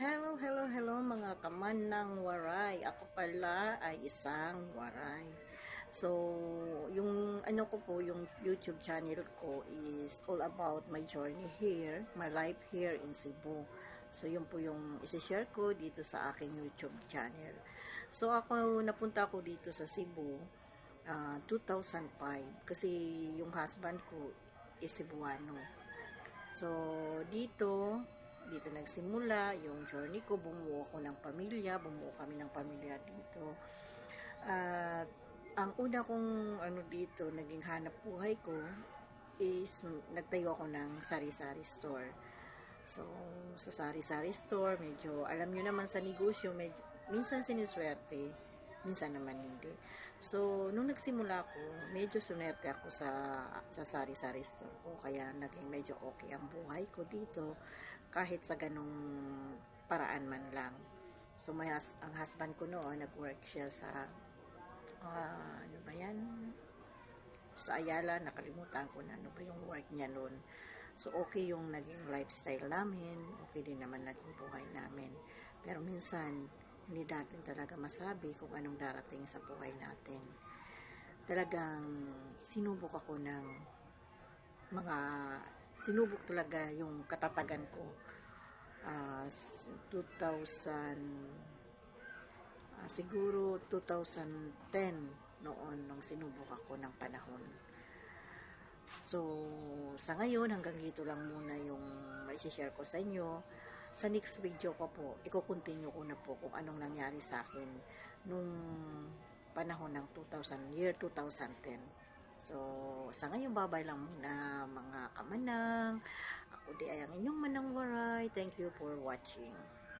Hello, hello, hello mga kaman ng waray. Ako pala ay isang waray. So, yung ano ko po, yung YouTube channel ko is all about my journey here, my life here in Cebu. So, yun po yung isi-share ko dito sa aking YouTube channel. So, ako, napunta ako dito sa Cebu ah, 2005 kasi yung husband ko is Cebuano. So, dito, dito nagsimula yung journey ko. Bumuo ako ng pamilya, bumuo kami ng pamilya dito. At ang una kong ano dito, naging hanap buhay ko is nagtayo ako ng sari-sari store. So, sa sari-sari store, medyo, alam nyo naman sa negosyo, medyo, minsan siniswerte, minsan naman hindi. So, nung nagsimula ako, medyo sunerte ako sa, sa sari-sari store ko, kaya naging medyo okay ang buhay ko dito, kahit sa ganong paraan man lang. So, may hus- ang husband ko noon, nag-work siya sa, ah, ano ba yan? Sa Ayala, nakalimutan ko na ano ba yung work niya noon. So, okay yung naging lifestyle namin, okay din naman naging buhay namin. Pero minsan, hindi natin talaga masabi kung anong darating sa buhay natin. Talagang sinubok ako ng mga sinubok talaga yung katatagan ko. S- 2000 Ah, siguro 2010 noon nung sinubok ako ng panahon. So, sa ngayon, hanggang dito lang muna yung may share ko sa inyo. Sa next video ko po, iko-continue ko na po kung anong nangyari sa akin nung panahon ng 2000, year 2010. So, sa ngayon, babay lang muna mga kamanang. Ako di ay ang inyong manang waray. Thank you for watching.